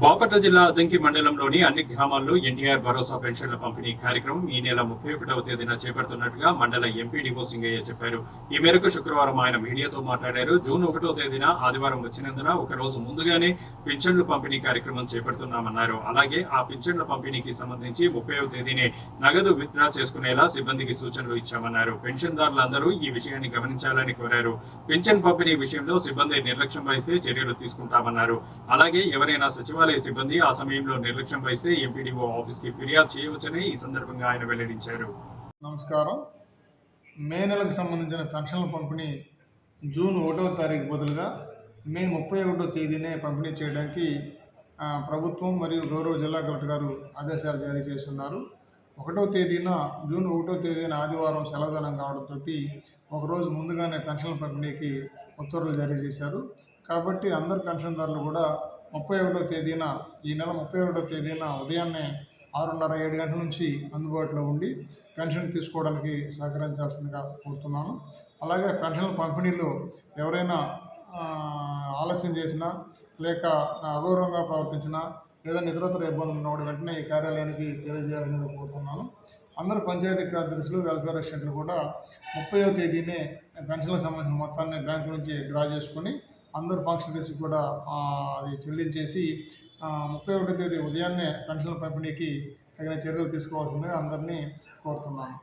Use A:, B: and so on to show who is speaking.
A: బాపట్ల జిల్లా అద్దంకి మండలంలోని అన్ని గ్రామాల్లో ఎన్టీఆర్ భరోసా పెన్షన్ల పంపిణీ కార్యక్రమం ఈ నెల ముప్పై ఒకటవ తేదీన చేపడుతున్నట్టుగా మండల ఎంపీడీఓ సింగయ్య చెప్పారు. ఈ మేరకు శుక్రవారం ఆయన మీడియాతో మాట్లాడారు. జూన్ ఒకటో తేదీన ఆదివారం వచ్చినందున ఒక రోజు ముందుగానే పింఛన్లు పంపిణీ కార్యక్రమం చేపడుతున్నామన్నారు. అలాగే ఆ పింఛన్ల పంపిణీకి సంబంధించి ముప్పై తేదీనే నగదు విత్డ్రా చేసుకునేలా సిబ్బందికి సూచనలు ఇచ్చామన్నారు. పెన్షన్దారులందరూ ఈ విషయాన్ని గమనించాలని కోరారు. పింఛన్ పంపిణీ విషయంలో సిబ్బంది నిర్లక్ష్యం వహిస్తే చర్యలు తీసుకుంటామన్నారు. అలాగే ఎవరైనా సచివాలయ సిబ్బంది ఆ సమయంలో నిర్లక్ష్యం వహిస్తే ఎంపీడీఓ ఆఫీస్కి ఫిర్యాదు చేయవచ్చని ఈ సందర్భంగా ఆయన వెల్లడించారు.
B: నమస్కారం. మే నెలకు సంబంధించిన పెన్షన్ల పంపిణీ జూన్ ఒకటవ తారీఖు బదులుగా మే ముప్పై ఒకటో తేదీనే పంపిణీ చేయడానికి ప్రభుత్వం మరియు గౌరవ జిల్లా కలెక్టర్ గారు ఆదేశాలు జారీ చేస్తున్నారు. ఒకటో తేదీన జూన్ ఒకటో తేదీన ఆదివారం సెలవుదనం కావడంతో ఒకరోజు ముందుగానే పెన్షన్ల పంపిణీకి ఉత్తర్వులు జారీ చేశారు. కాబట్టి అందరు పెన్షన్దారులు కూడా ముప్పై ఒకటో తేదీన ఈ నెల ముప్పై ఒకటో తేదీన ఉదయాన్నే ఆరున్నర ఏడు గంటల నుంచి అందుబాటులో ఉండి పెన్షన్ తీసుకోవడానికి సహకరించాల్సిందిగా కోరుతున్నాను. అలాగే పెన్షన్ల పంపిణీలో ఎవరైనా ఆలస్యం చేసినా లేక అగౌరవంగా ప్రవర్తించినా లేదా నిద్రతర ఇబ్బందులు ఉన్నప్పుడు వెంటనే ఈ కార్యాలయానికి తెలియజేయాలని కోరుతున్నాను. అందరు పంచాయతీ కార్యదర్శులు వెల్ఫేర్ అసిస్టెంట్లు కూడా ముప్పైవ తేదీనే పెన్షన్లకు సంబంధించిన మొత్తాన్ని బ్యాంకు నుంచి డ్రా చేసుకుని అందరు ఫంక్షనరీస్ కూడా అది చెల్లించేసి ముప్పై ఒకటో తేదీ ఉదయాన్నే పెన్షన్ల పంపిణీకి తగిన చర్యలు తీసుకోవాల్సిందిగా అందరినీ కోరుతున్నాను.